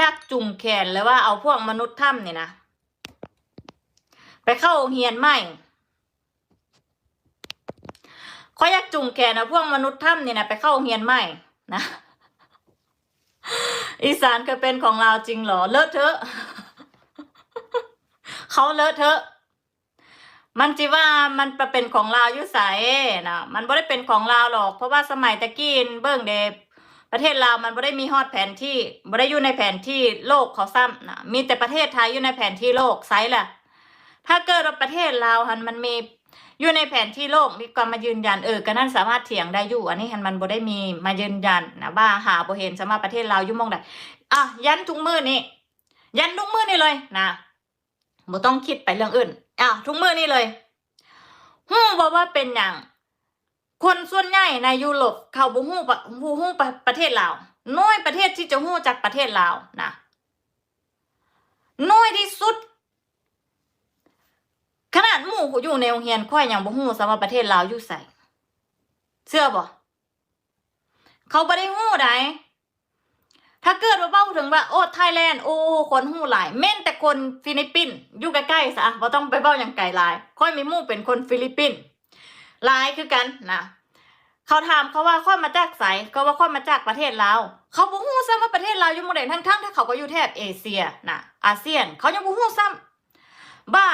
ยากจุ่มแขนเลยว่าเอาพวกมนุษย์ถ้ำเนี่ยนะ ไปเข้าโรงเรียนใหม่ขอยอยากจุ่มแขนเอาพวกมนุษย์ถ้ำเนี่นะไปเข้าโรงเรียนใหม่นะอีสานเคยเป็นของเราจริงเหรอ เลอะเทอะเขาเลอะเทอะ มันจิว่ามันเป็นของเราอยู่ใสนะมันไม่ได้เป็นของเราหรอก เพราะว่าสมัยตะกี้เบิ้งเดบ ประเทศลาวมันไม่ได้มีฮอดแผนที่ไม่ได้อยู่ในแผนที่โลกเขาซ้ำนะมีแต่ประเทศไทยอยู่ในแผนที่โลกไซส์ล่ะ ถ้าเกิดว่าประเทศลาวหันมันมีอยู่ในแผนที่โลกมีการมายืนยันเออก็นั่นสามารถเถียงได้อยู่ อันนี้หันมันบ่ได้มีมายืนยันนะว่าหาบ่เห็นสามารถประเทศลาวยู่หมองใดอะยันทุกมือนี่ยันทุกมือนี่เลยนะบ่ต้องคิดไปเรื่องอื่นอะทุกมือนี่เลยฮู้บ่ว่าเป็นหยัง คนส่วนใหญ่ในยุโรปเขาบ่ฮู้ปะบ่ฮู้ประประเทศลาวน้อยประเทศที่จะฮู้จักประเทศลาวนะน้อยที่สุด ขนาดหมู่อยู่ในโรงเรียนค่อยอยังบ่ฮู้ซะว่าประเทศลาวอยู่ไสเชื่อบ่เขาบ่ได้ฮู้ใดถ้าเกิดว่าเว้าถึงว่าโอ้ไทยแลนด์โอ้คนฮู้หลายแม่นแต่คนฟิลิปปินส์อยู่ใกล้ๆซะบ่ต้องไปเว้าหยังไกลหลาย ค่อยมีหมู่เป็นคนฟิลิปปินส์หลายคือกันนะ เขาถามเขาว่าค่อมาจากไสก็ว่าค่อมาจากประเทศลาวเขาบ่ฮู้ซ้ำว่าประเทศลาวอยู่หมู่ใดทั้งๆถ้าเขาก็อยู่แถบเอเชียนะอาเซียน เขายังบ่ฮู้ซ้ำบ้า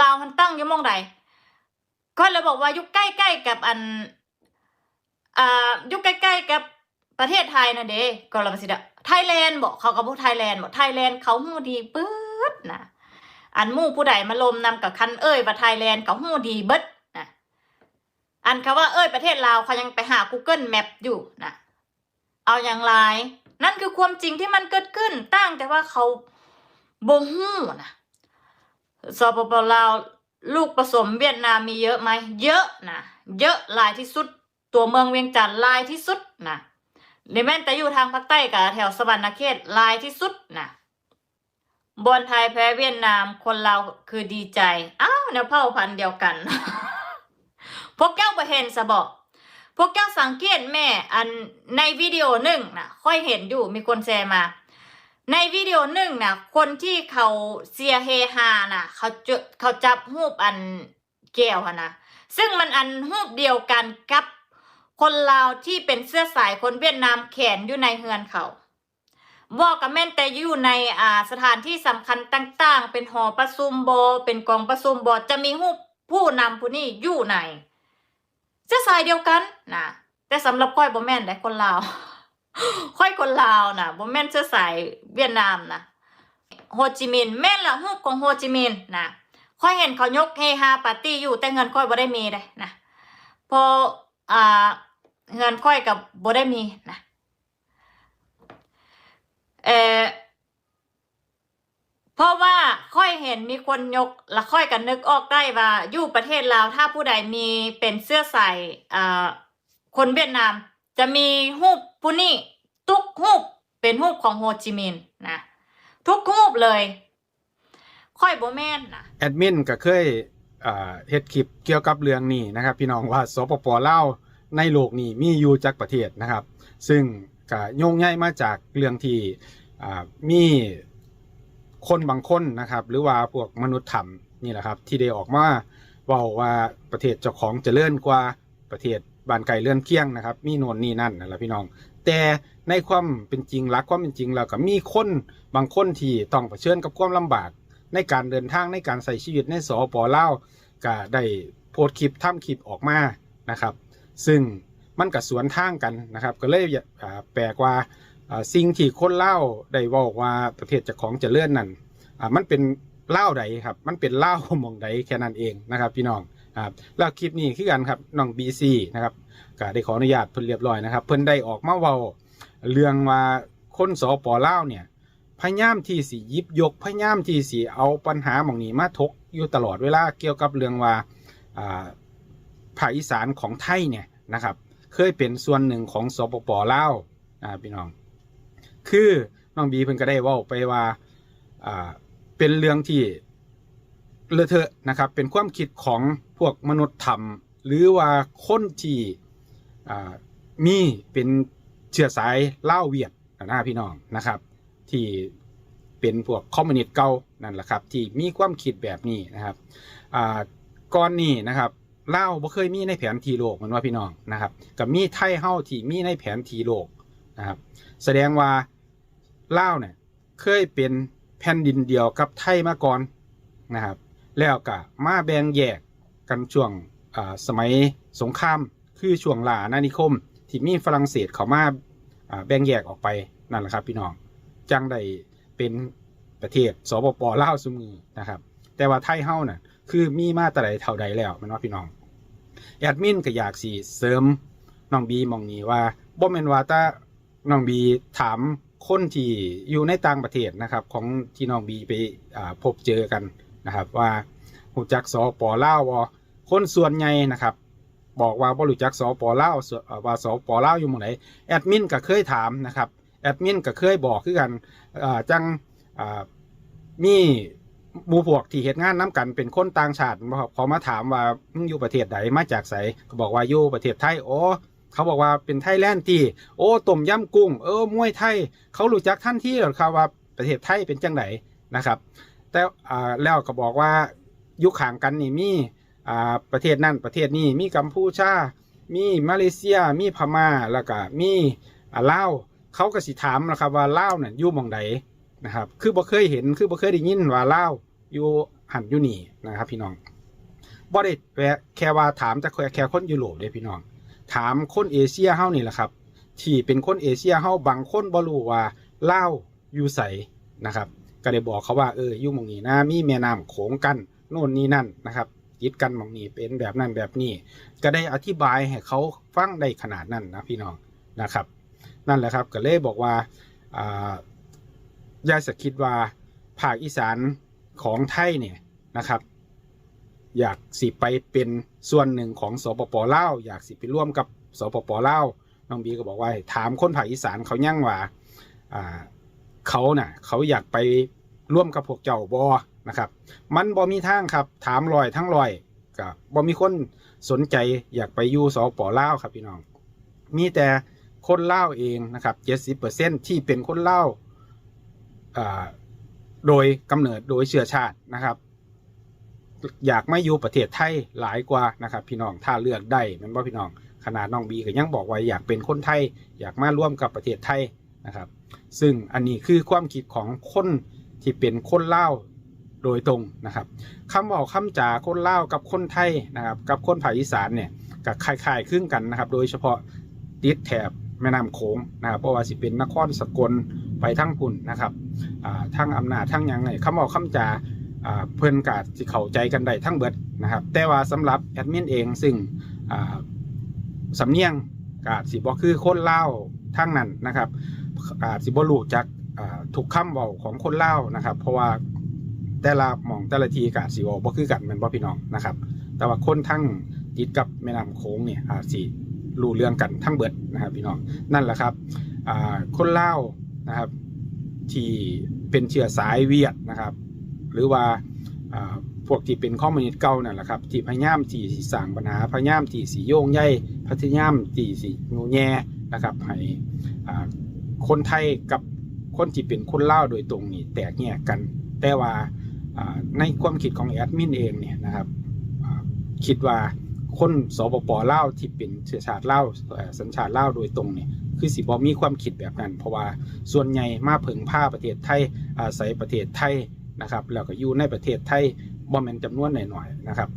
ลาวมันตั้งอยู่หมองใดก็เลยบอกว่าอยู่ใกล้ๆกับอันอ่าอยู่ใกล้ๆกับประเทศไทยนะเด้ก็เราสิดะไทยแลนด์บอกเขาก็บอกไทยแลนด์บอกไทยแลนด์เขาฮู้ดีเบิดนะอันมู่ผู้ใดมาลมนำกับคันเอ้ยว่าไทยแลนด์เขาฮู้ดีเบิดน อันเขาว่าเอ้ยประเทศลาวเขายังไปหา Google Map อยู่นะเอาอย่างไร นั่นคือความจริงที่มันเกิดขึ้นตั้งแต่ว่าเขาบ่ฮู้นะสปปลาวลูกผสมเวียดนามมีเยอะไหมเยอะนะเยอะลายที่สุด ตัวเมืองเวียงจันทร์ลายที่สุดนะหรือแม้แต่อยู่ทางภาคใต้กับแถวสวรรณเขตลายที่สุดนะบอลไทยแพ้เวียดนามคนเราคือดีใจอ้าวแนวเผ่าพันธุ์เดียวกัน พวกเจ้าไปเห็นสะบอกพวกเจ้าสังเกตแม่อันในวิดีโอหนึ่งนะค่อยเห็นอยู่มีคนแชร์มา ในวิดีโอหนึ่งนะคนที่เขาเสียเฮฮานะเขาจะเขาจับรูปอันแก้วอะนะซึ่งมันอันรูปเดียวกันกับคนลาวที่เป็นเสื้อสายคนเวียดนามแขนอยู่ในเฮือนเขาบอกกับแม่นแต่อยู่ในอ่าสถานที่สำคัญต่าง ๆ เป็นหอประชุมโบ เป็นกองประชุมโบจะมีรูปผู้นำผู้นี้อยู่ใน เสื้อสายเดียวกันนะแต่สำหรับก้อยบ่แม่นได้คนลาวค่อยคนลาวนะบ่แม่นเชื้อสายเวียดนามนะโฮจิมินห์แม่นละฮูกของโฮจิมินห์นะค่อยเห็นเขายกเฮฮาปาร์ตี้อยู่แต่เงินค่อยบ่ได้มีเลยนะพออ่าเงินค่อยกับบ่ได้มีนะเออ เพราะว่าค่อยเห็นมีคนยกและค่อยกันนึกออกได้ว่าอยู่ประเทศลาวถ้าผู้ใดมีเป็นเสื้อใส่คนเวียดนาม จะมีรูปผู้นี้ทุกรูปเป็นรูปของโฮจิมินห์นะทุกรูปเลย ค่อยโบแม่นนะแอดมินก็เคยเฮ็ดคลิปเกี่ยวกับเรื่องนี้นะครับ พี่น้องว่าสปปลาวในโลกนี้มีอยู่จักประเทศนะครับ ซึ่งก็โยงใยมาจากเรื่องที่มี คนบางคนนะครับ หรือว่าพวกมนุษย์ธรรมนี่แหละครับ ที่ได้ออกมาว้าว่าประเทศเจ้าของจเจริญกว่าประเทศบ้านไกลเลื่อนเคียงนะครับ มีโน่นนี่นั่นนั่นแหละพี่น้อง แต่ในความเป็นจริงหลักความเป็นจริงแล้วก็มีคนบางคนที่ต้องเผชิญกับความลำบาก ในการเดินทางในการใส่ชีวิตในสปเล่าก็ได้โพสคลิปทำคลิปออกมานะครับ ซึ่งมันก็สวนทางกันนะครับ ก็เลยแปลกว่า สิ่งที่คนเล่าได้บอกว่าประเทศเจ้าของจะเลื่อนนั่นมันเป็นเล่าใดครับ มันเป็นเล่ามองใดแค่นั้นเองนะครับ พี่น้องครับแล้วคลิปนี้คือกันครับน้องบีซีนะครับก็ได้ขออนุญาตเพิ่นเรียบร้อยนะครับ เพิ่นได้ออกมาเว้าเรื่องว่าคนสปลาเนี่ยพยายามที่สิหยิบยกพยายามที่สิเอาปัญหาหมองนี้มาทกอยู่ตลอดเวลาเกี่ยวกับเรื่องว่าภาคอีสานของไทยเนี่ยนะครับ เคยเป็นส่วนหนึ่งของสปปลาวอ่าพี่น้อง คือน้องบีเพิ่นก็ได้ว่าไปว่าอ่าเป็นเรื่องที่เลอะเทอะนะครับ เป็นความคิดของพวกมนุษย์ธรรม หรือว่าคนที่มีเป็นเชื้อสายเล่าเวียดนะพี่น้องนะครับ ที่เป็นพวกคอมมิวนิสต์เก่านั่นแหละครับ ที่มีความคิดแบบนี้นะครับก่อนนี้นะครับเล่าวบ่เคยมีในแผนที่โลกเหมือนว่าพี่น้องนะครับ กับมีไทยเฮ้าที่มีในแผนที่โลกนะครับ แสดงว่า ล่าวเนี่ยเคยเป็นแผ่นดินเดียวกับไทยมาก่อนนะครับ แล้วก็มาแบ่งแยกกันช่วงสมัยสงครามคือช่วงหลาอานิคม ที่มีฝรั่งเศสเขามาแบ่งแยกออกไปนั่นแหละครับพี่น้องจังได้เป็นประเทศสปปลาวซุมือนะครับ แต่ว่าไทยเฮาน่ะคือมีมาแต่ใดเท่าใดแล้วมันว่าพี่น้องแอดมินก็อยากสิเสริมน้องบีมองนี้ว่าบ่แม่นว่าต่น้องบีถาม คนที่อยู่ในต่างประเทศนะครับ ของที่น้องบีไปพบเจอกันนะครับ ว่าหูจักสปอล่าวคนส่วนใหญ่นะครับ บอกว่าบ่รู้จักสปลาวสเอ่อว่าสปอล่าวอยู่หมู่ไหนแอดมินก็เคยถามนะครับแอดมินก็เคยบอกคือกันจังมีมูพวกที่เฮ็ดงานน้กันเป็นคนต่างชาติบ่ครับเขามาถามว่ามึงอยู่ประเทศใดมาจากไสก็บอกว่าอยู่ประเทศไทยโอ้ เขาบอกว่าเป็นไทยแลนด์ที่โอ้ต้มยำกุ้งเออมวยไทย เขารู้จักท่านที่หรอครับว่าประเทศไทยเป็นจังไดนะครับ แต่แล้วก็บอกว่ายู่ข้างกันนี่มีประเทศนั่นประเทศนี้มีกัมพูชา มีมาเลเซีย มีพม่าแล้วก็มีลาวเขาก็สิถามนะครับว่าลาวน่ะอยู่มองใดนะครับ คือบ่เคยเห็นคือบ่เคยได้ยินว่าลาวอยู่หันอยู่นี่นะครับ พี่น้องบ่ได้แแค่ว่าถามแต่แค่คนยุโรปเด้พี่น้อง ถามคนเอเชียเฮานี่แหละครับที่เป็นคนเอเชียเฮาบางคนบ่รู้ว่าลาอยู่ไสนะครับก็ได้บอกเขาว่าเอออยู่มองนี้นะมีแม่น้ำโขงกันโน่นนี่นั่นนะครับยึดกันมองนี้เป็นแบบนั้นแบบนี้ ก็ได้อธิบายให้เขาฟังได้ขนาดนั้นนะพี่น้องนะครับ นั่นแหละครับก็เลยบอกว่าอ่าย่าสคิดว่าภาคอีสานของไทยเนี่ยนะครับ อยากสิไปเป็นส่วนหนึ่งของสปปลาวอยากสิไปร่วมกับสปปลาวน้องบีก็บอกว่าถามคนภาคอีสานเขายั่งว่าอ่าเขาน่ะเขาอยากไปร่วมกับพวกเจ้าบอนะครับ มันบอมีทางครับ ถามลอยทั้งลอยกับบอมีคนสนใจอยากไปอยู่สปลาวครับพี่น้อง มีแต่คนเล่าเองนะครับเจ็ดสิบเปอร์เซ็นที่เป็นคนเล่าวอ่าโดยกำเนิดโดยเชื้อชาตินะครับ อยากไม่อยู่ประเทศไทยหลายกว่านะครับพี่น้องถ้าเลือกได้แมันบ่พี่น้องขนาดน้องบีก็ยังบอกว่าอยากเป็นคนไทย อยากมาร่วมกับประเทศไทยนะครับ ซึ่งอันนี้คือความคิดของคนที่เป็นคนเล่าโดยตรงนะครับคำบอกคำจาคนเล่ากับคนไทยนะครับ กับคนภาคอีสานเนี่ยก็คล้ายๆคลึงกันนะครับ โดยเฉพาะติดแถบแม่น้ำโขงนะครับเพราะว่าสิเป็นนครสกลไปทั้งพุ่นนะครับทั้งอำนาจทั้งยังไงคำบอกคำจาอ่า เพิ่นกาดสิเข้าใจกันได้ทั้งเบิดนะครับ แต่ว่าสำหรับแอดมินเองซึ่งอ่าสำเนียงกาดสิบ่คือคนเล่าทั้งนั้นนะครับอาจสิบ่รู้จักอ่าทุกคำเว้าของคนเล่านะครับ เพราะว่าแต่ละหม่องแต่ละทีกาจสิเว้าบ่คือกันม่นบ่พี่น้องนะครับ แต่ว่าคนทั้งติดกับแม่น้ำโขงเนี่ยอาจสิรู้เรื่องกันทั้งเบิดนะครับพี่น้องนั่นแหละครับอาคนเล่านะครับที่เป็นเชื้อสายเวียดนะครับ รือว่าพวกที่เป็นคอมมิวนิสต์เก่านั่นแหละครับที่พยายามที่สิสางปัญหาพยายามที่สิโยงใยพยายามที่สิงูแย่นะครับให้คนไทยกับคนที่เป็นคนเล่าโดยตรงนี่แตกแยกกัน แต่ว่าในความคิดของแอดมินเองเนี่ยนะครับคิดว่าคนสปปล่าที่เป็นเชื้อชาติเอ่อสัญชาติเล่าโดยตรงเนี่ยคือสิบอมีความคิดแบบนั้น เพราะว่าส่วนใหญ่มาเผงผ้าประเทศไทยอาศัยประเทศไทย นะครับแล้วก็อยู่ในประเทศไทยบ่แม่นจำนวนหน่อยๆนะครับ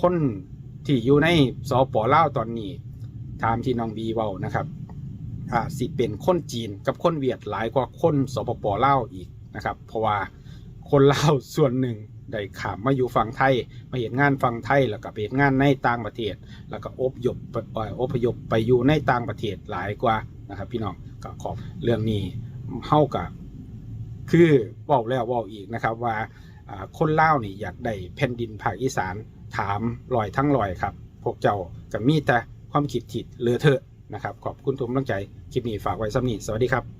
คนที่อยู่ในสปปลาวตอนนี้ตามที่น้องบีเว้านะครับอ่าสิเป็นคนจีนกับคนเวียดหลายกว่าคนสปปลาวอีกนะครับ เพราะว่าคนลาวส่วนหนึ่งได้ขามมาอยู่ฝั่งไทย มาเห็นงานฝั่งไทยแล้วก็ไปเห็นงานในต่างประเทศ แล้วก็อพยพไปเอ่ออพยพไปอยู่ในต่างประเทศหลายกว่านะครับ พี่น้องก็ขอบเรื่องนี้เฮากับ คือบอกแล้วบอกอีกนะครับว่าคนเล่านี่อยากได้แผ่นดินภาคอีสานถามลอยทั้งลอยครับ พวกเจ้ากับมีแต่ความคิดถิดเหลือเถอะนะครับ ขอบคุณทุกกำลังใจ คลิปนี้ฝากไว้สำนีสวัสดีครับ